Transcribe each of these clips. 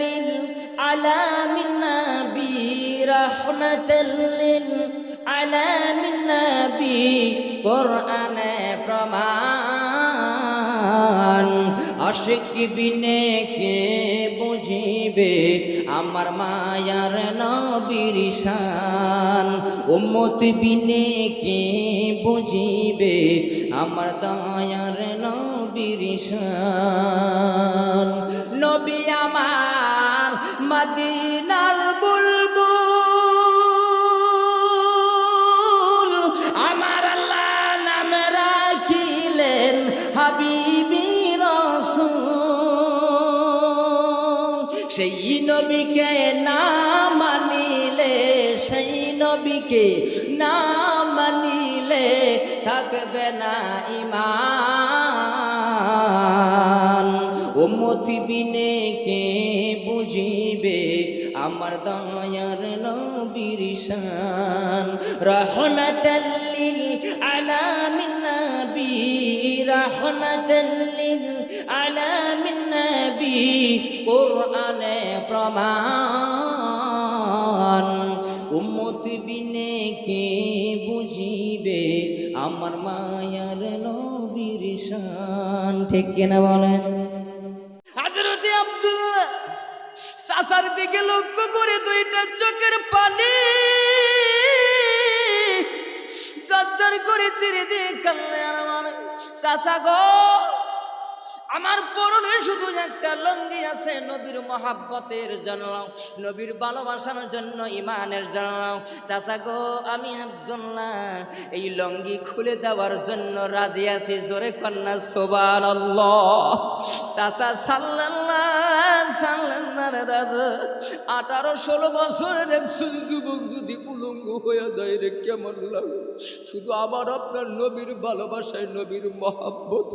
للعالم النبي رحمة للعالم النبي قرآن প্রমাণ আশিক বিনে কে বুঝিবে আমার মায়ার নবীর শান। উম্মত বিনে কে বুঝিবে আমার দয়ার নবীর শান। নবী আমার মদিনার নবীকে না মানিলে, সেই নবীকে না মানিলে থাকবে না ইমান উম্মতি বিনে কে বুঝিবে আমার দয়ার নবীর শান? রহমতাল্লিল আলামিন নবী রহমতাল্লিল আলামিন কোরআনে প্রমাণ। উম্মতি বিনে কে বুঝিবে? আমার মায়ার নবীর শান। ঠিক কিনা বলেন? হাজরতে আব্দুল্লাহ সাসার দিকে লক্ষ্য করে দুইটা চোখের পানি জর্জর করে তীরে দিয়ে কান্নে আমার চাচা গো আমার পরনে শুধু একটা লঙ্গি আছে, নবীর মহাব্বতের জন্য, নবীর ভালোবাসার জন্য ইমানের জন্য। চাচা গো, আমি আব্দুল্লাহ, এই লঙ্গি খুলে দেওয়ার জন্য রাজি আছি, জোরে কন্যা সোবান চাচা সাল্লাল্লাহ সাল্লাল্লাহ। দাদা, আঠারো ষোলো বছরের একজন যুবক যদি উলঙ্গ হয়ে যায় রে, কেমন লাগে? শুধু আমার আপনার নবীর ভালোবাসায়, নবীর মহাব্বত।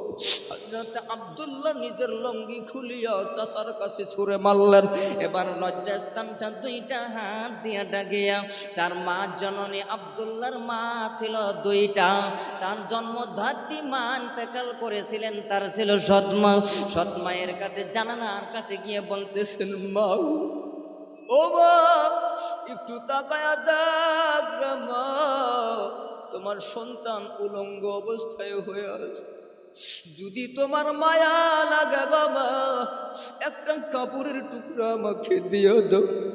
আব্দুল্লাহ নিজের লঙ্গি খুলিয়া চাচার কাছে মারলেন। এবার লজ্জাস্থানটা দুইটা হাত দিয়া ডাকিয়া তার মা জননী আব্দুল্লাহর মা ছিল দুইটা। তার জন্ম জন্মধাত্রী মা ইন্তেকাল করেছিলেন, তার ছিল সৎমা। সৎমায়ের কাছে জানানার কাছে গিয়ে বলতেছেন মা ও মা, একটু তাকায়া দেখ মা, তোমার সন্তান উলঙ্গ অবস্থায় হয়ে আছে। যদি তোমার মায়া লাগা মা, একটা কাপড়ের টুকরা আমাকে দিয়ে দাও।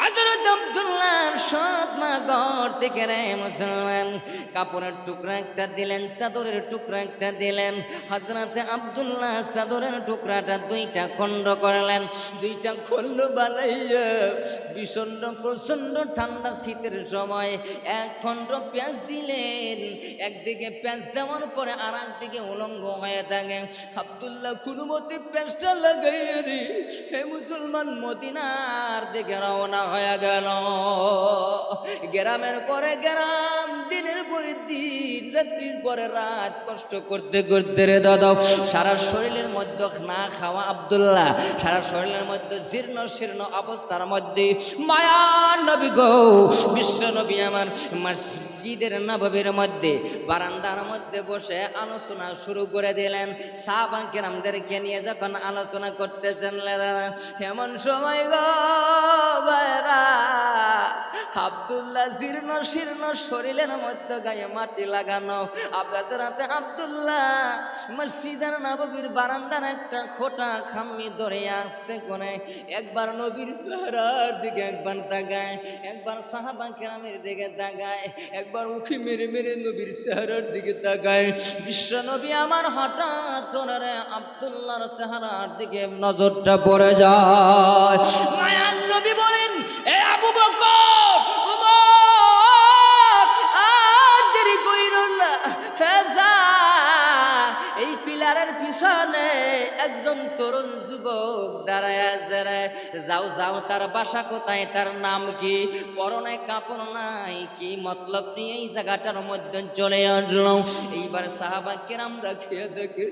হযরত আব্দুল্লাহর সৎ মা থেকে রে মুসলমান, কাপড়ের টুকরা একটা দিলেন, চাদরের টুকরা একটা দিলেন, হযরত আব্দুল্লাহ চাদরের টুকরাটা দুইটা খণ্ড করলেন, দুইটা খণ্ড বানাইয়া ভীষণ প্রচণ্ড ঠান্ডা শীতের সময় এক খণ্ড পেঁয়াজ দিলেন, একদিকে পেঁয়াজ দেওয়ার পরে আর একদিকে উলঙ্গ হয়ে থাকে। আব্দুল্লাহ কোনো মতে পেঁয়াজটা লাগাইয়া রে হে মুসলমান মদিনার দিকে রওনা হয়ে গেল। গ্রামের পরে গ্রাম, দিনের পরে দিন, রাত্রির পরে রাত, কষ্ট করতে করতে রে দাদা, সারা শরীরের মধ্যে না খাওয়া আবদুল্লাহ, সারা শরীরের মধ্যে জীর্ণ শীর্ণ অবস্থার মধ্যে মায়া নবী গো, বিশ্ব নবী আমার মসজিদের নববীর মধ্যে বারান্দার মধ্যে বসে আলোচনা শুরু করে দিলেন। সাহাবাঙ্কেরামদেরকে নিয়ে যখন আলোচনা করতেছেন এমন সময় গো আব্দুল্লাহ জীর্ণ শীর্ণ শরীরের মধ্যে গায়ে মাটি লাগানো। আব্দাতে আব্দুল্লাহ মসজিদের নববীর বারান্দার একটা খোটা খাম্মি ধরে আসতে কোনে একবার নবীর দিকে একবার তাকায়, একবার সাহাবা কেরামের দিকে তাকায় একবার উখি মেরে মেরে নবীর চেহারার দিকে তাকায়। বিশ্ব নবী আমার হঠাৎ করে আবদুল্লাহর চেহারার দিকে নজরটা পড়ে যায়। নবী বলেন, এ আবু বকর এই পিছনে একজন তরুণ যুবক দাঁড়ায় দাঁড়ায় যাও যাও, তার বাসা কোথায়? তার নাম কি? পরনে কাপড় নাই, কি মতলব নিয়ে এই জায়গাটার মধ্যে চলে আসলাম এইবার সাহাবা কেরাম রাখিয়ে দেখে,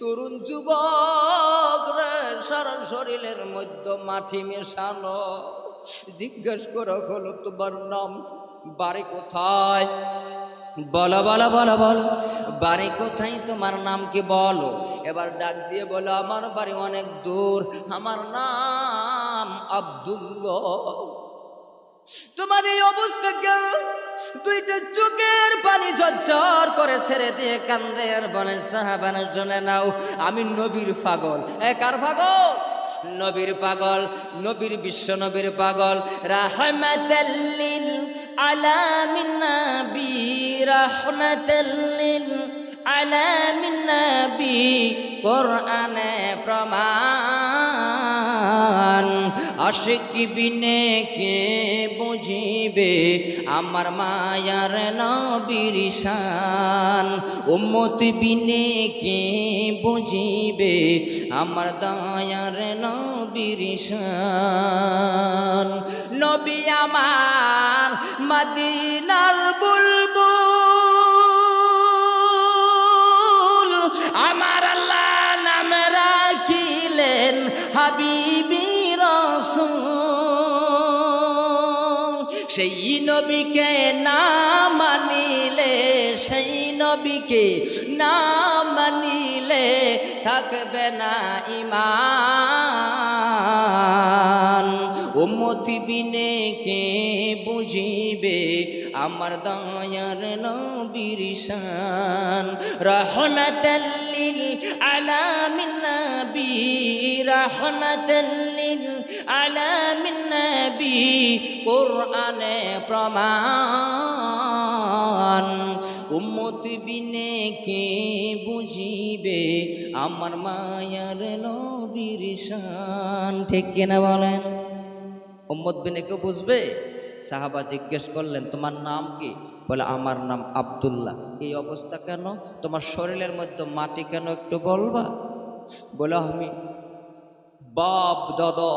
তরুণ যুবক রে, সারা শরীরের মধ্যে মাটি মেশানো জিজ্ঞেস করা হলো তোমার নাম? বাড়ি কোথায়? বলো বলো বলো বলো। বাড়ি কোথায়? তোমার নাম কি বলো? এবার ডাক দিয়ে বলো, আমার বাড়ি অনেক দূর। আমার নাম আব্দুল্লাহ। তোমার এই অবস্থা কেন? দুইটা চোখের পানি ঝরঝর করে ছেড়ে দিয়ে কান্দে আর বনে সাহাবানা জনে নাও, আমি নবীর পাগল। এ কার পাগল? নবীর পাগল, নবীর বিশ্ব নবীর পাগল। রাহমাতাল্লিল আলামিন নবী রাহমাতাল্লিল আলামিন নবী কোরআনে প্রমাণ আশিক বিনে কে বুঝিবে? আমার মায়ার নবীর শান। উম্মত বিনে কে বুঝিবে? আমার দয়ার নবীর শান। নবী আমার মদিনার বুলবুল সেই নবীকে না মানিলে সেই নবীকে না মানিলে থাকবে না ইমান। উম্মতি বিনে কে বুঝিবে? আমার দয়ার নবীর শান। রহমতাল্লিল আলামিন নবী রহমতাল্লিল আলামিন কোরআনে প্রমাণ। উম্মতি বিনে কে বুঝিবে? আমার মায়ার নবীর শান। ঠিক কিনা বলেন? উম্মত বিনে কেউ বুঝবে? সাহাবা জিজ্ঞেস করলেন, তোমার নাম কি? বলে, আমার নাম আব্দুল্লাহ। এই অবস্থা কেন? তোমার শরীরের মধ্যে মাটি কেন একটু বলবা? বলে, আমি বাপ, দাদা,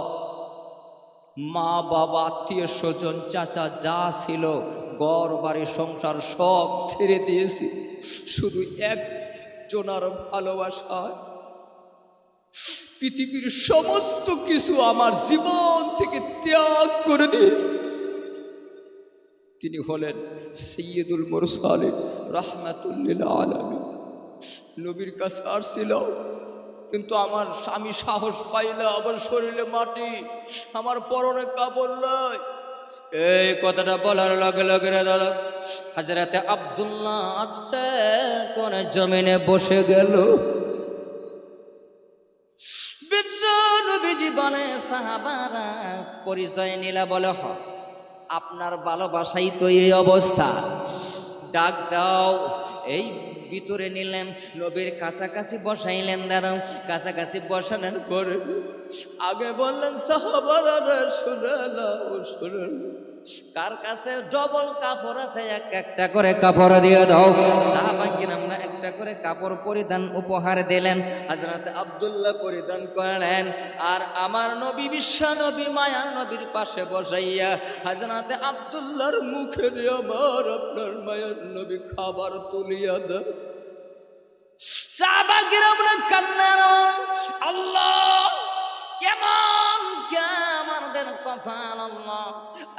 মা, বাবা, আত্মীয় স্বজন, চাচা যা ছিল গড় বাড়ি, সংসার সব ছেড়ে দিয়েছি। শুধু একজনার ভালোবাসায় পৃথিবীর সমস্ত কিছু আমার জীবন থেকে ত্যাগ করে দিয়ে তিনি হলেন সৈয়দুল মুরসালিন রাহমাতুল্লিল আলামিন। নবীর কাছে আসছিল, কিন্তু আমার স্বামী সাহস পাইলা আমার শরীরে মাটি, আমার পরনে কাপড় নয় এই কথাটা বলার লগে লগে রে দাদা হাজরাতে আব্দুল্লাহ আস্তে কোন জমিনে বসে গেল। পরিচয় নিলা বলে, হ, আপনার ভালোবাসাই তো এই অবস্থা। ডাক দাও। এই ভিতরে নিলেন, নবীর কাছাকাছি বসাইলেন, দাদা। কাছাকাছি বসানোর পরে আগে বললেন সাহাবারা শুনে নাও শুনে নাও। কার কাছে ডবল কাপড় আছে? এক একটা করে কাপড় দিয়ে দাও। সাহাবাকিন আমরা একটা করে কাপড় পরিধান উপহার দিলেন। হযরত আব্দুল্লাহ পরিধান করলেন। আর আমার নবী বিশ্ব নবী, মায়া নবীর পাশে বসাইয়া হযরত আব্দুল্লাহর মুখে দিয়ে আমার আপনার মায়ার নবী খাবার তুলিয়া দেয় সাহাবাকিন আমরা কান্নার আল্লাহ! কেমন কেমনদের কপাল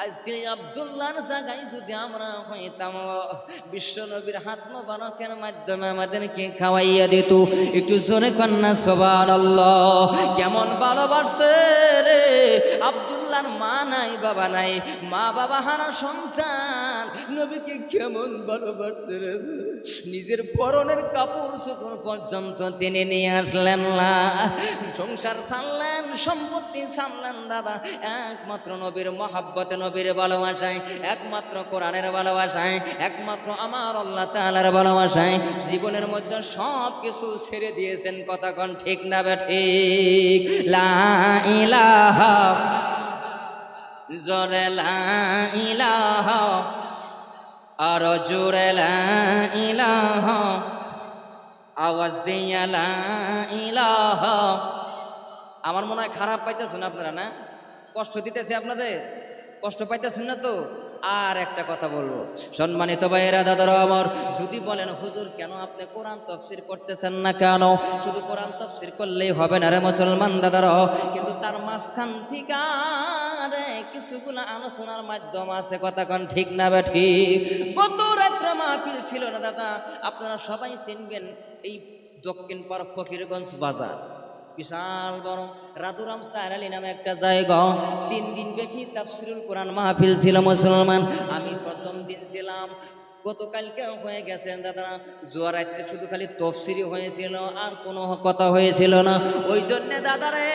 আজকে আবদুল্লার জায়গায় যদি আমরা হইতাম বিশ্ব নবীর হাত মোবারকের মাধ্যমে আমাদেরকে খাওয়াইয়া দিত। একটু জোরে কন্যা সবার কেমন ভালোবাসে রে আব্দুল্লাহর মা নাই, বাবা নাই। মা, বাবা হারা সন্তান। নবীকে কেমন ভালোবাসে রে? নিজের পরনের কাপড় চোপড় পর্যন্ত তিনি নিয়ে আসলেন না। সংসার সারলেন, সম্পত্তি সারলেন, দাদা। একমাত্র নবীর মহাব্বতে, নবীর ভালোবাসায়, একমাত্র কোরআনের ভালোবাসায়, একমাত্র আমার আল্লাহ তাআলার ভালোবাসায়। জীবনের মধ্যে সব কিছু ছেড়ে দিয়েছেন, কথা কন ঠিক না বে ঠিক? লা ইলাহা জোরে ইলাহা, আর জোরে ইলাহা। আওয়াজ দিয়া ইলাহা। আমার মনে হয় খারাপ পাইতেছেন আপনারা, না? কষ্ট দিতেছে আপনাদের? কষ্ট পাইতেছেন না তো? আর একটা কথা বলব। সম্মানিত ভাইয়েরা, দাদারা আমার, যদি বলেন, হুজুর, কেন আপনি কোরআন তফসির করতেছেন না কেন? শুধু কোরআন তফসির করলেই হবে না রে মুসলমান দাদারা। কিন্তু তার মাঝখান থেকে কিছুগুলো আলোচনার মাধ্যম আছে, কথা কন ঠিক না বে ঠিক? গত রাত্রে মাহফিল ছিল না, দাদা। আপনারা সবাই চিনবেন, এই দক্ষিণ পাড় ফকিরগঞ্জ বাজার। বিশাল বড়। রাধুরাম সার আলী নামে একটা জায়গা। তিন দিন ব্যাপী তাফসিরুল কোরআন মাহফিল ছিল মুসলমান। আমি প্রথম দিন ছিলাম। গতকালকে হয়ে গেছেন দাদা জোয়ার রাত্রে শুধু খালি তফসিরি হয়েছিল, আর কোনো কথা হয়েছিল না। ওই জন্যে দাদারে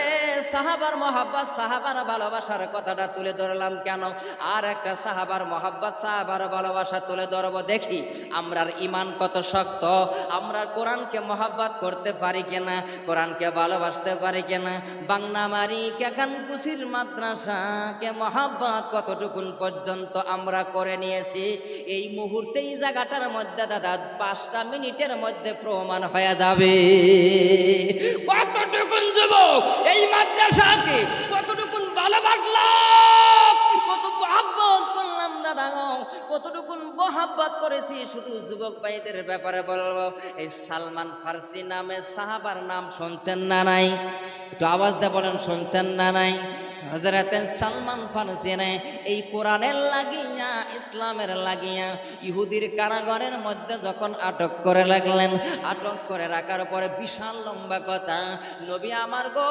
সাহাবার মহাব্বাস সাহাবার ভালোবাসার কথাটা তুলে ধরলাম কেন? আর একটা সাহাবার মহাব্বাস সাহাবার ভালোবাসা তুলে ধরবো দেখি, আমরার ইমান কত শক্ত? আমরা কোরআনকে মহাব্বাত করতে পারি কিনা? কোরআনকে ভালোবাসতে পারি কিনা? বাংলা মারি কেখান কুশির মাদ্রাসাকে মহাব্বাত কতটুকুন পর্যন্ত আমরা করে নিয়েছি? এই মুহূর্তে এই জায়গাটার মধ্যে দাদা পাঁচটা মিনিটের মধ্যে প্রমাণ হয়ে যাবে। কতটুকুন যুবক এই মাদ্রাসাকে কতটুকুন ভালোবাসলাম কত মহাব্বত করলাম দাদা গো, কতটুকুন মহাব্বত করেছি শুধু যুবক ভাইদের ব্যাপারে বলব। এই সালমান ফার্সি নামে সাহাবার নাম শুনছেন না নাই? একটু আওয়াজ দিয়ে বলেন শুনছেন না নাই? হজরতে সালমান ফারসিনে এই কোরআনের লাগিয়া, ইসলামের লাগিয়া, ইহুদির কারাগারের মধ্যে যখন আটক করে লাগলেন আটক করে রাখার পরে বিশাল লম্বা কথা, নবী আমার গো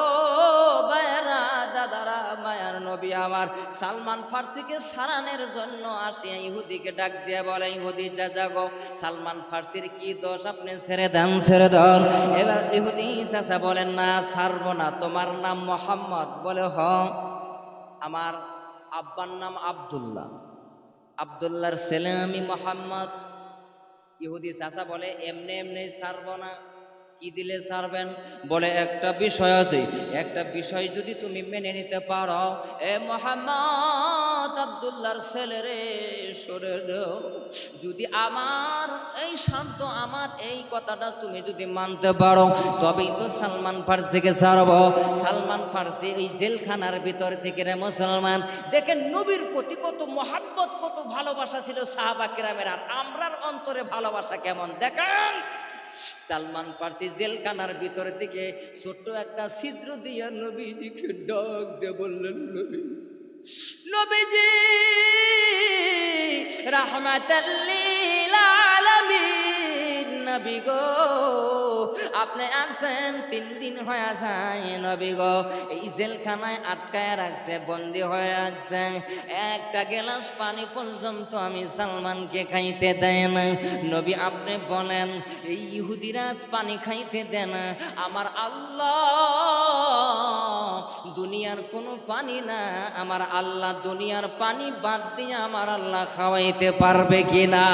বায়রা দাদারা, মায়ার নবী আমার, সালমান ফার্সিকে সারানের জন্য আসিয়া ইহুদিকে ডাক দিয়ে বলে, ইহুদি চাচা গো, সালমান ফার্সির কি দোষ? আপনি ছেড়ে দেন ছেড়ে দেন। এবার ইহুদি চাচা বলেন, না, ছাড়বো না, তোমার নাম মোহাম্মদ। বলে, হ। আমার আব্বার নাম আবদুল্লাহ। আব্দুল্লাহর ছেলে আমি মোহাম্মদ। ইহুদি চাষা বলে, এমনি এমনি ছাড়ব না। কি দিলে ছাড়বেন? বলে, একটা বিষয় আছে। একটা বিষয় যদি তুমি মেনে নিতে পারো, এ মোহাম্মদ আব্দুল্লাহর ছেলে রে সরে যদি আমার এই শান্ত, আমার এই কথাটা তুমি যদি মানতে পারো, তবেই তো সালমান ফার্সিকে ছাড়ব। সালমান ফার্সি ওই জেলখানার ভিতর থেকে রে মুসলমান। দেখেন নবীর প্রতি কত মহাব্বত, কত ভালোবাসা ছিল সাহাবা কিরামের। আর আমরার অন্তরে ভালোবাসা কেমন? দেখেন! সালমান পার্সি জেলখানার ভিতর থেকে ছোট্ট একটা ছিদ্র দিয়া নবীজিকে ডাক দিয়ে বললেন, নবী, নবীজি রাহমাতাল্লিলা নবী গো। আপনি আসছেন তিন দিন হয়ে যায় নবী গো। এই জেলখানায় আটকায় রাখছে, বন্দি হয়ে রাখছে। একটা গেলাস পানি পর্যন্ত আমি সালমানকে খাইতে দেয় না। নবী, আপনি বলেন, এই ইহুদিরা আজ পানি খাইতে দেয় না। আমার আল্লাহ দুনিয়ার কোনো পানি না, আমার আল্লাহ দুনিয়ার পানি বাদ দিয়ে আমার আল্লাহ খাওয়াইতে পারবে কিনা?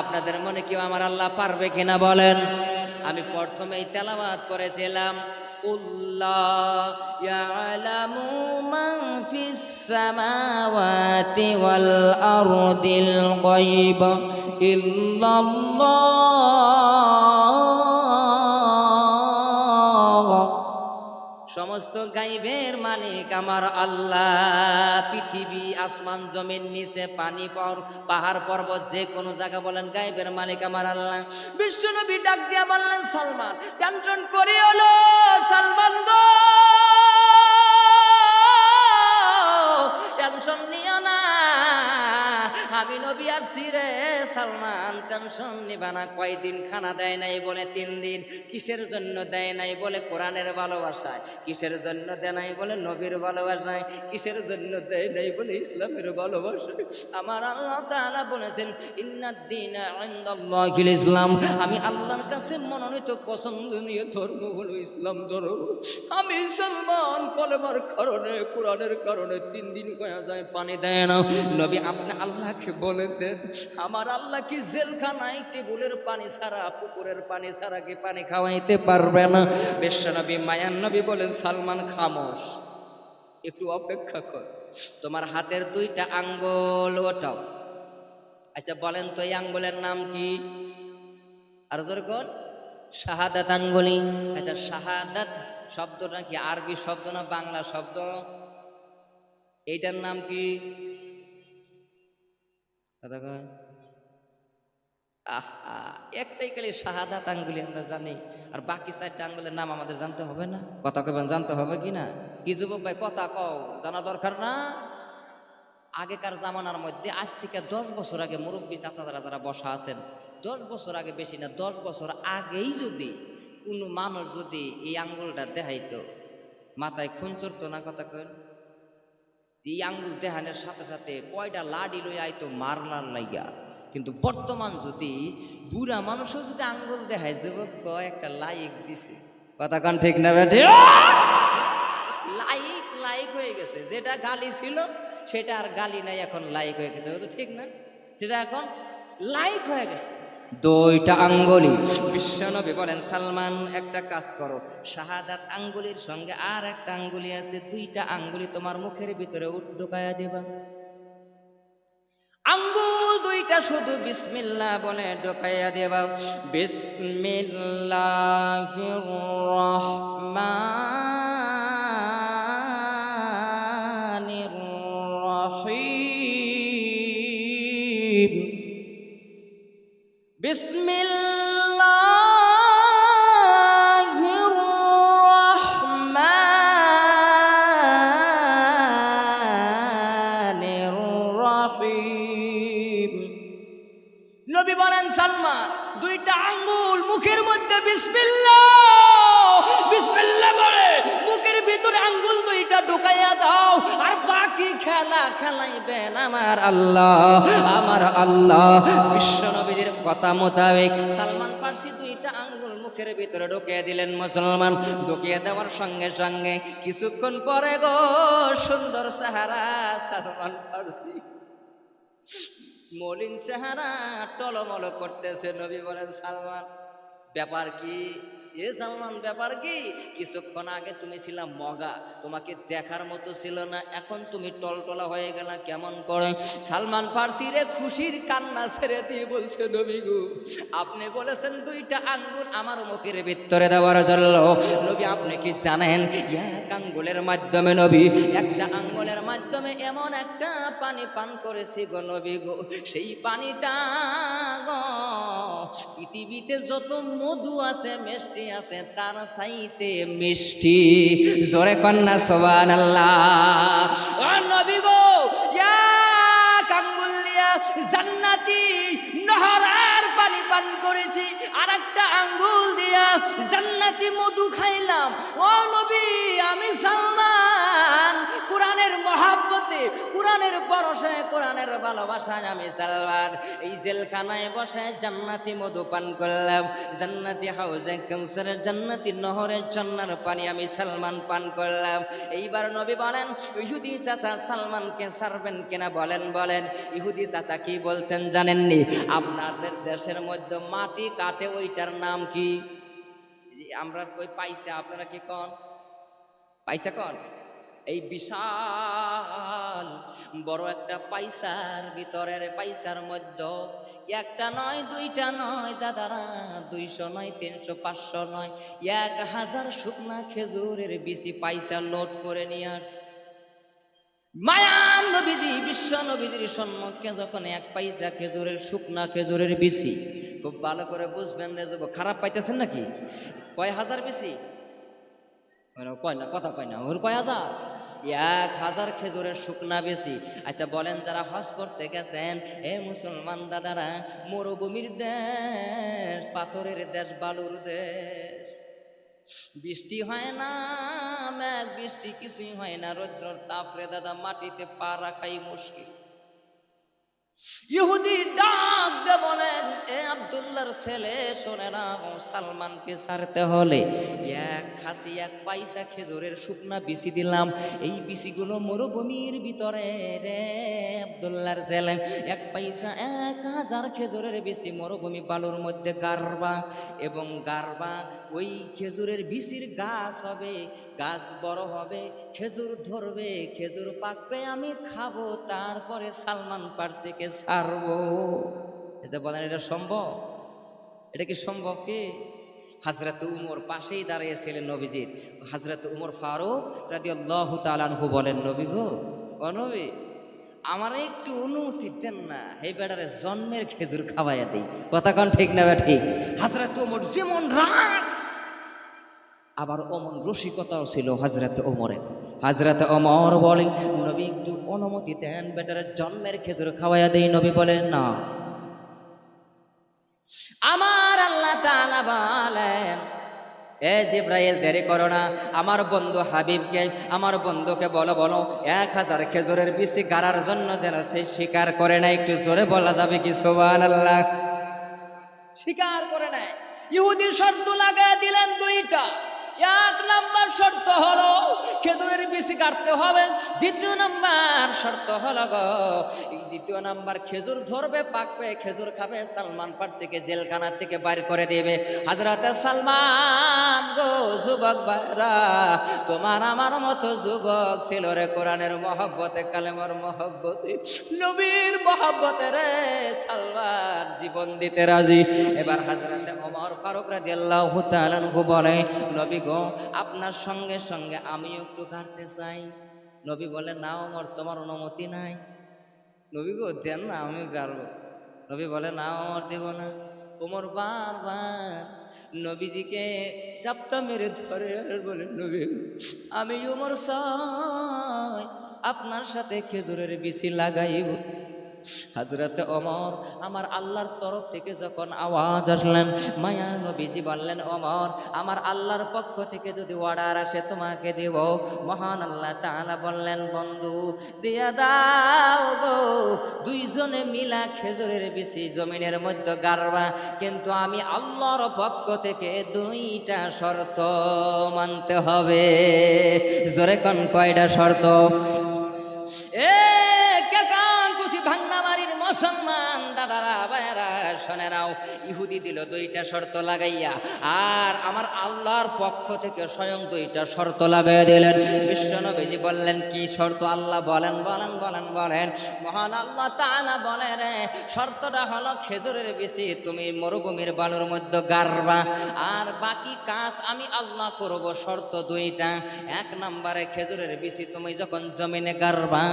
আপনাদের মনে কেউ আমার আল্লাহ পারবে কিনা বলেন? আমি প্রথমেই তেলাবাদ করেছিলাম উল্লাহ সমস্ত গাইবের মালিক আমার আল্লাহ। পৃথিবী, আসমান, জমিন, নিচে পানি, পর পাহাড়, পর্বত, যে কোনো জায়গা বলেন, গাইবের মালিক আমার আল্লাহ। বিশ্বনবী ডাক দিয়া বললেন, সালমান টেনশন করে হলো সালমান গো। টেনশন নিও না আমি নবী আসছি রে, সালমান, টেনশন নিবা না, কয়দিন খানা দেয় নাই বলে, তিন দিন কিসের জন্য দেয় নাই বলে, কোরআনের ভালোবাসায়, কিসের জন্য দেয় নাই বলে, নবীর ভালোবাসায়, কিসের জন্য দেয় নাই বলে, ইসলামের ভালোবাসায়। আমার আল্লাহ তাআলা বলেছেন ইন্নাদ্দিন ইনদাল্লাহিল ইসলাম। আমি আল্লাহর কাছে মনোনীত পছন্দনীয় ধর্ম হলো ইসলাম ধর্ম। আমি সালমান কলেমার কারণে, কোরআনের কারণে তিন দিন কয়া যায়, পানি দেয় না। নবী আপনি আল্লাহকে বলে দেন, আমার আল্লাহ কি জেলখানায় টেবুলের পানি ছাড়া, পুকুরের পানি ছাড়া কি পানি খাওয়াইতে পারবে না? বিশ্বনবী মায়ান নবী বলেন, সালমান, খামোশ। একটু অপেক্ষা কর, তোমার হাতের দুইটা আঙ্গুল ওটাও আচ্ছা বলেন তো এই আঙ্গুলের নাম কি? আর জোর কর শাহাদাত আঙ্গুলি। আচ্ছা শাহাদাত শব্দটা কি আরবি শব্দ না বাংলা শব্দ? এইটার নাম কি? কথা কয় আহা, একটাই খালি শাহাদাত আঙ্গুলি আমরা জানি। আর বাকি চারটা আঙ্গুলের নাম আমাদের জানতে হবে না? কথা কবেন জানতে হবে কি না? কি যুবক ভাই, কথা কও, জানা দরকার না? আগেকার জামানার মধ্যে আজ থেকে দশ বছর আগে মুরব্বী চাচাদারা যারা বসা আছেন, দশ বছর আগে বেশি না, দশ বছর আগেই যদি কোনো মানুষ যদি এই আঙ্গুলটা দেখাইতো, মাথায় খুন চড়তো না, কথা কেন এই আঙ্গুল দেহানের সাথে সাথে কয়টা লাডি লই আইতো মারলার লাইগা। কিন্তু বর্তমান যদি বুড়া মানুষও যদি আঙ্গুল দেখায়, যুবক কয়, একটা লাইক দিছে। কথা কান ঠিক না বেটে? লাইক লাইক হয়ে গেছে। যেটা গালি ছিল, সেটা আর গালি নাই, এখন লাইক হয়ে গেছে। ঠিক না? সেটা এখন লাইক হয়ে গেছে। দুইটা আঙ্গুলি। বিশ্বনবী বলেন, সালমান, একটা কাজ করো। শাহাদাত আঙ্গুলির সঙ্গে আর একটা আঙ্গুলি আছে, দুইটা আঙ্গুলি তোমার মুখের ভিতরে ঢুকায়া দেবা। আঙ্গুল দুইটা শুধু বিসমিল্লাহ বলে ঢোকাইয়া দেবা। বিসমিল্লাহির রহমানির রহিম বিসমিল্লাহির রহমানির রহিম। নবী বলেন, সালমান, দুইটা আঙ্গুল মুখের মধ্যে বিসমিল্লাহ বিসমিল্লাহ বলে। মুখের ভিতরে আঙ্গুল দুইটা ঢুকাইয়া দাও, আর বাকি খেলা খেলাইবেন আমার আল্লাহ আমার আল্লাহ। বিশ্ব নবীজির কথা মোতাবেক। সালমান পার্সি দুইটা আঙ্গুল মুখের ভিতরে ঢুকিয়ে দিলেন মুসলমান। ঢুকিয়ে দেওয়ার সঙ্গে সঙ্গে কিছুক্ষণ পরে গো, সুন্দর সাহারা সালমান পার্সি মলিন চেহারা টলমল করতেছে নবী বলেন, সালমান, ব্যাপার কি? এ সালমান ব্যাপার কি? কিছুক্ষণ আগে তুমি ছিলা মগা, তোমাকে দেখার মতো ছিল না, এখন তুমি টলটলা হয়ে গেলা, কেমন করে? সালমান ফার্সি রে খুশির কান্না ছেড়ে দিয়ে বলছে, নবী গো, আপনি বলেছেন দুইটা আঙ্গুল আমার মুখের ভিতরে দেওয়ার জন্য। নবী, আপনি কি জানেন? এক আঙ্গুলের মাধ্যমে নবী, একটা আঙ্গুলের মাধ্যমে এমন একটা পানি পান করেছি গো নবী গো। সেই পানিটা গো, পৃথিবীতে যত মধু আছে, মিষ্টি আছে তার চাইতে মিষ্টি। জোরে কন্যা সোবান আল্লাহ নবী গো জান্নাতি নহরার পানি পান করেছি আর একটা আঙ্গুল দিয়া জান্নাতি মধু খাইলাম। ও নবী, আমি সালমান। মহাব্বতে কোরআনের পরশে কোরআনের ভালোবাসায় আমি সালবার এই জেলখানায় বসে জান্নাতি মধু পান করলাম। জান্নাতি হাউজে কাউসারে জান্নাতি নহরের চন্নার পানি আমি সালমান পান করলাম। এইবার নবী বলেন, ইহুদি চাচা সালমানকে সারবেন কিনা বলেন বলেন। ইহুদি চাচা কি বলছেন জানেননি? আপনাদের দেশের মধ্যে মাটি কাটে ওইটার নাম কি? আমরা কই পাইছে, আপনারা কি কন? পাইসা কন? এই বিশাল বড় একটা পাইসার ভিতরের পাইসার মধ্যে একটা নয়, দুইটা নয়, দাদারা দুইশো নয়, তিনশো, পাঁচশো নয়, এক হাজার শুকনা খেজুরের বেশি পাইসা লোড করে নিয়ে আসছে। মায়ান নবীজি, বিশ্ব নবীজির সম্মুখে যখন এক পয়সা খেজুরের শুকনা খেজুরের বেশি খুব ভালো করে বুঝবেন রে যুবক, খারাপ পাইতেছেন নাকি? কয় হাজার বেশি কয় না, কথা কয় না, ওর কয় হাজার? এক হাজার খেজুরের শুকনা বেশি। আচ্ছা বলেন যারা হজ করতে গেছেন এ মুসলমান দাদারা, মরুভূমির দেশ, পাথরের দেশ, বালুর দেশ। বৃষ্টি হয় না, মেঘ বৃষ্টি কিছুই হয় না, রৌদ্রর তাপরে দাদা, মাটিতে পা রাখাই মুশকিল। ইহুদি ডাক দে বলেন, এ আব্দুল্লাহর ছেলে, শোনে না সালমানকে ছাড়তে হলে এক খাসি, এক পয়সা খেজুরের শুকনা বিচি দিলাম। এই বিচিগুলো মরুভূমির ভিতরে রে আব্দুল্লাহর ছেলে। এক পয়সা এক হাজার খেজুরের বেশি মরুভূমি বালুর মধ্যে গারবা এবং গারবা ওই খেজুরের বিচির গাছ হবে, গাছ বড় হবে, খেজুর ধরবে, খেজুর পাকবে, আমি খাব। তারপরে সালমান পার্সিকে ছাড়বো। এটা বলেন, এটা সম্ভব? এটা কি সম্ভব কি? হাজরত উমর পাশেই দাঁড়িয়েছিলেন নবীজির হাজরত উমর ফারুক রাদি আল্লাহ তালানহু বলেন, নবী গো, ও নবী, আমার একটু অনুমতি দেন না। এই বেড়ারে জন্মের খেজুর খাওয়াইয়া দিই। কথা কন ঠিক না ঠিক? হাজরাত ওমর যেমন রাগ আবার অমন রসিকতাও ছিল হাজরাতে ওমরের। হাজরাতে ওমর বলে, নবী একটু অনুমতি দেন, বেটার জন্মের খেজুর খাওয়াইয়া দেই। নবী বলেন না। আমার আল্লাহ বলেন, এ জিব্রাইল, দেরি করো না। আমার বন্ধু হাবিবকে, আমার বন্ধুকে বলো বলো, এক হাজার খেজুরের বিসি গাড়ার জন্য যেন সে স্বীকার করে না একটু জোরে বলা যাবে কি? সোবান আল্লাহ স্বীকার করে নেয়। ইহুদির শর্ত লাগায় দিলেন দুইটা। এক নাম্বার শর্ত হলো খেজুরের বিসি কাটতে হবে। দ্বিতীয় নাম্বার শর্ত হলো গো দ্বিতীয় নাম্বার খেজুর ধরবে, পাকবে, খেজুর খাবে, সালমান পার্সিকে জেলখানা থেকে বাইর করে দেবে। হাজরাতে সালমান গো যুবক ভাইরা, তোমার আমার মতো যুবক ছিল রে কোরআনের মহব্বতে, কালেমর মহব্বতে। নবীর মহব্বতে রে সালমান জীবন দিতে রাজি। এবার হাজরাতে ওমর ফারুক তাআলা আনহু বলে, নবী গো, আপনার সঙ্গে সঙ্গে আমি একটু কাটতে চাই। নবী বলে, না ওমর, তোমার অনুমতি নাই। নবী গো, দেন না, আমি গাড়ব নবী বলে, না ওমর, দেব না। ওমর বারবার নবীজিকে চাপটা মেরে ধরে বলে, নবী, আমি ওমর চাই, আপনার সাথে খেজুরের বিচি লাগাইব। হাজরতে অমর আমার আল্লাহর তরফ থেকে যখন আওয়াজ আসলেন, মায়া নবীজি বললেন অমর আমার আল্লাহর পক্ষ থেকে যদি অর্ডার আসে, তোমাকে দেব। মহান আল্লাহ তাআলা বললেন, বন্ধু, দিয়া দাও গো। দুইজনে মিলা খেজুরের বেশি জমিনের মধ্যে গারবা কিন্তু আমি আল্লাহর পক্ষ থেকে দুইটা শর্ত মানতে হবে। জোরে কোন, কয়টা শর্ত? এ দাদারা ভাইয়ারা শোনে নাও। ইহুদি দিল দুইটা শর্ত লাগাইয়া। আর আমার আল্লাহর পক্ষ থেকে স্বয়ং দুইটা শর্ত লাগাইয়া দিলেন। বিশ্বনবীজি বললেন, কি শর্ত আল্লাহ বলেন বলেন বলেন বলেন? মহান আল্লাহ তাআলা বলে রে, শর্তটা হলো খেজুরের বেশি তুমি মরুভূমির বালুর মধ্যে গারবা আর বাকি কাজ আমি আল্লাহ করব, শর্ত দুইটা। এক নম্বরে খেজুরের বেশি তুমি যখন জমিনে গারবা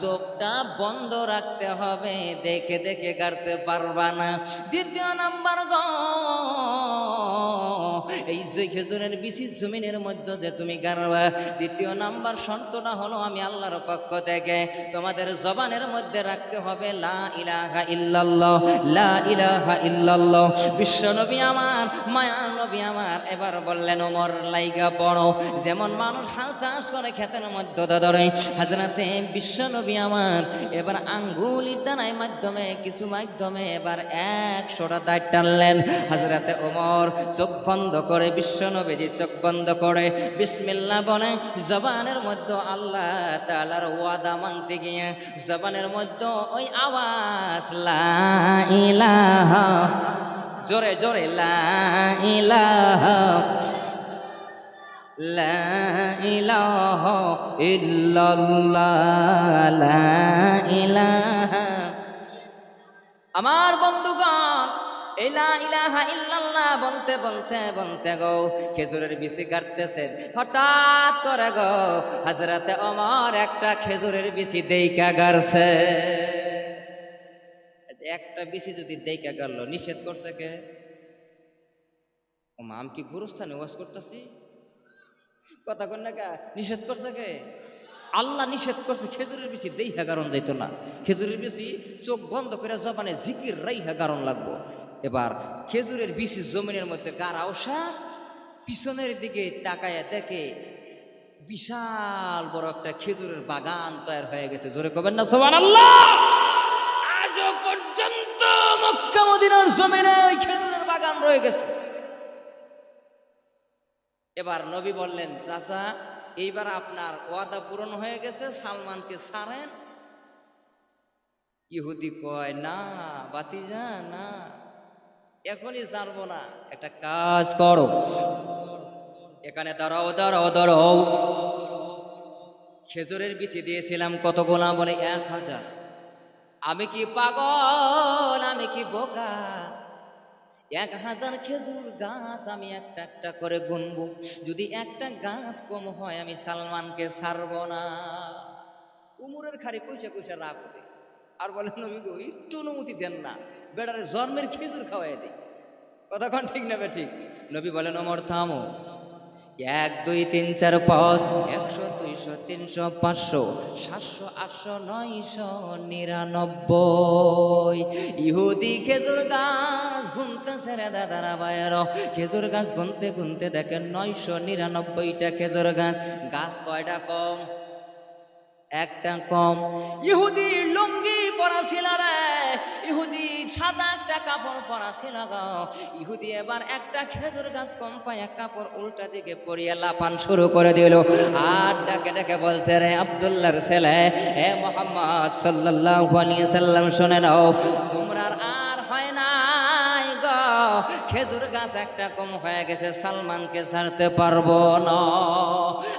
চোখটা বন্ধ রাখতে হবে, দেখে দেখে গাড়তে পারবা না। দ্বিতীয় নাম্বার গ। এই যে খেজুরের বিশি জমিনের মধ্যে যে তুমি গারবা দ্বিতীয় নাম্বার শর্তটা হলো আমি আল্লাহর পক্ষ থেকে তোমাদের জবানের মধ্যে রাখতে হবে লা ইলাহা ইল্লাল্লাহ, লা ইলাহা ইল্লাল্লাহ। বিশ্ব নবী আমার, মায়া নবী আমার, এবার বললেন, ওমর, লাইগা বড় যেমন মানুষ হাল চাষ করে খেতের মধ্যে ধরে। হাজরাতে বিশ্ব নবী আমার, এবার আঙ্গুলির দানায় মাধ্যমে, কিছু মাধ্যমে এবার একশোটা দায় টানলেন। হাজরাতে ওমর, চোখ করে, বিশ্ব নবীজি চোখ বন্ধ করে। বিসমিল্লা বলে, জবানের মধ্যে আল্লাহ তালার ওয়াদা মানতে গিয়ে জবানের মধ্যে ওই আওয়াজ, লা ইলাহা, জোরে জোরে, লা ইলাহা লা ইলাহা ইল্লাল্লাহ, লা ইলাহা। আমার বন্ধুগণ এই লা ইলাহা ইল্লাল্লাহ বলতে বলতে বলতে গো, খেজুরের বিচি কাটতেছেন হঠাৎ করে গো হাজরাতে অমর একটা খেজুরের বিচি দেইকা গাড়ছে। একটা বিচি যদি দেইকা গাড়লো, নিষেধ করছে কে? ও মা, আমি কি গুরুস্থানে ওয়াজ করতেছি? কথা কন না নিষেধ করছে কে? আল্লাহ নিষেধ করছে, খেজুরের বেশি দেই হেগারণ যাইতো না। খেজুরের বেশি চোখ বন্ধ করে জবানে জিকির রাই হেগারণ লাগবো। এবার খেজুরের বেশি জমিনের মধ্যে গার আওসার পিছনের দিকে তাকায় দেখে বিশাল বড় একটা খেজুরের বাগান তৈরি হয়ে গেছে। জোরে কবেন না সোমান আল্লাহ আজও পর্যন্ত মক্কা মদিনার জমিনে ওই খেজুরের বাগান রয়ে গেছে। এবার নবী বললেন, চাচা, এইবার আপনার ওয়াদা পূরণ হয়ে গেছে, সালমানকে ছাড়েন। ইহুদি কয়, না বাতিজা না। এখনই ছাড়বো না। একটা কাজ করো। এখানে দাঁড়াও দাঁড়াও দাঁড়াও। খেজুরের বিচি দিয়েছিলাম কত গোনা বলে এক হাজার। আমি কি পাগল? আমি কি বোকা? এক হাজার খেজুর গাছ আমি একটা একটা করে গুনবো। যদি একটা গাছ কম হয়, আমি সালমানকে ছাড়ব না। উমরের খারি কইসা কইসা করে আর বলে নবী গো, একটু অনুমতি দেন না। বেটারে জন্মের খেজুর খাওয়াই দিই। কতক্ষণ ঠিক নেবে ঠিক? নবী বলেন অমর থামো। এক, দুই, তিন, চার, পাঁচ, একশো, দুইশো, তিনশো, পাঁচশো, সাতশো, আটশো, নয়শো, নিরানব্বই। ইহুদি খেজুর গাছ গুনতেছে রে দাদারা বায়ের খেজুর গাছ গুনতে গুনতে দেখেন নয়শো নিরানব্বইটা খেজুর গাছ। গাছ কয়টা কম? একটা কম। ইহুদি লুঙ্গি পরা ছিল রে, ইহুদি সাদা একটা কাপড় পরা ছিল গো। ইহুদি এবার একটা খেজুর গাছ কম পায় কাপড় উল্টা দিকে পরিয়ে লাপান শুরু করে দিল। আর ডাকে ডাকে বলছে রে, আব্দুল্লাহর ছেলে, এ মোহাম্মদ সাল্লাল্লাহু সাল্লাম শুনে নাও তোমরা আর হয় গো। খেজুর গাছ একটা কম হয়ে গেছে, সালমানকে ছাড়তে পারব না।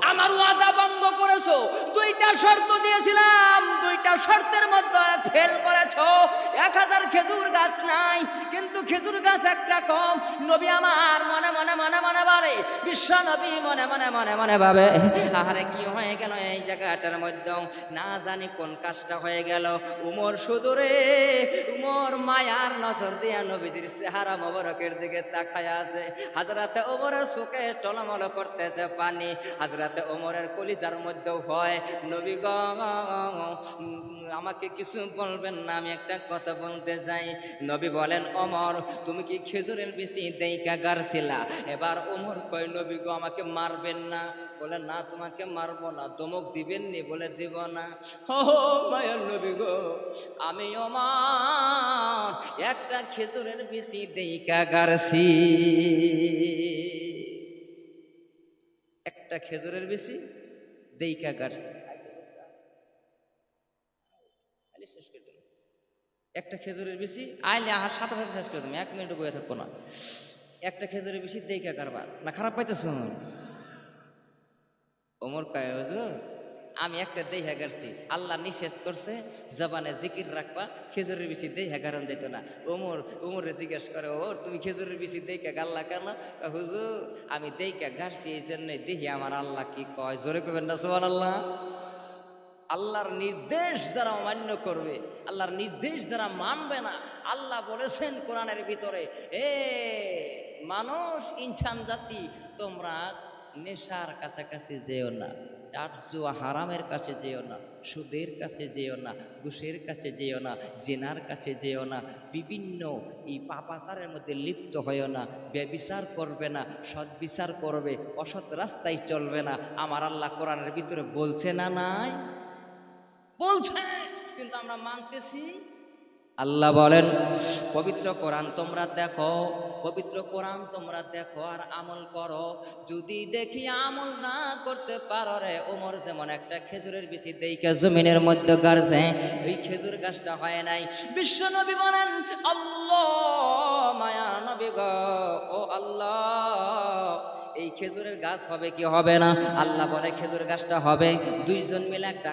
আমার ওয়াদা করেছ? দুইটা শর্ত দিয়েছিলাম। দুইটা শর্তের মধ্যে ফেল করেছ। এক হাজার খেজুর গাছ নাই, কিন্তু খেজুর গাছ একটা কম। নবী আমার মনে মনে মনে মনে বলে, বিশ্ব নবী মনে মনে মনে মনে ভাবে, আহারে, কি হয়ে গেল এই জায়গাটার মধ্যে না জানি কোন কাজটা হয়ে গেল। উমর সুদূরে, উমর মায়ার নজর দিয়া নবীজির চেহারা মোবারকের দিকে তাকায় আছে। হাজরাতে ওমরের চোখে টলমল করতেছে পানি। হাজরাতে ওমরের কলিজার মধ্যেও হয়। নবী গ, আমাকে কিছু বলবেন না, আমি একটা কথা বলতে চাই। নবী বলেন অমর তুমি কি খেজুরের বেশি দেইকা গারছিলা? এবার ওমর কয়, নবী গো, আমাকে মারবেন না। বলে, না, তোমাকে মারবো না, দমক দিবেন নি বলে দিব না। হো মায়ের নবী গো, আমি ওমর, একটা খেজুরের বেশি দেইকা গারছি। একটা খেজুরের বেশি? দেইকা আইলে শেষ করে দেবো। একটা খেজুরের বেশি আইলে আহার সাথে সাথে শেষ করে দেবো এক মিনিটও বয়ে থাকব না। একটা খেজুরের বেশি দেইকা কারবার না খারাপ পাইতেছ ওমর কায় হুজুর আমি একটা দেহা গারছি। আল্লাহ নিষেধ করছে, জবানে জিকির রাখবা, খেজুরের বেশি দেহা গারণ যেত না। ওমর, ওমরে জিজ্ঞেস করে, ওর, তুমি খেজুরের বেশি দেখা গাল্লা কেন? হুজুর, আমি দেইকা গারছি এই জন্যই দেখি আমার আল্লাহ কি কয়? জোরে কবেন না সোহান আল্লাহ আল্লাহর নির্দেশ যারা অমান্য করবে, আল্লাহর নির্দেশ যারা মানবে না, আল্লাহ বলেছেন কোরআনের ভিতরে, এ মানুষ, ইনসান জাতি, তোমরা নেশার কাছাকাছি যেও না। জুয়া হারামের কাছে যেও না, সুদের কাছে যেও না, ঘুষের কাছে যেও না, জেনার কাছে যেও না, বিভিন্ন এই পাপাচারের মধ্যে লিপ্ত হয়েও না, ব্যবিচার করবে না সৎবিচার করবে, অসৎ রাস্তায় চলবে না, আমার আল্লাহ কোরআনের ভিতরে বলছে না নাই? বলছে, কিন্তু আমরা মানতেছি। আল্লাহ বলেন, পবিত্র কোরআন তোমরা দেখো পবিত্র কোরআন তোমরা দেখো আর আমল করো। যদি দেখি আমল না করতে পারো রে, ওমর যেমন একটা খেজুরের বেশি দেইকা জমিনের মধ্যে গাড়ছে ওই খেজুর গাছটা হয় নাই। বিশ্ব নবী বলেন, আল্লাহ, মায়া নবী গ, ও আল্লাহ, এই খেজুরের গাছ হবে কি হবে না? আল্লাহ বলে, খেজুর গাছটা হবে। দুইজন মিলে একটা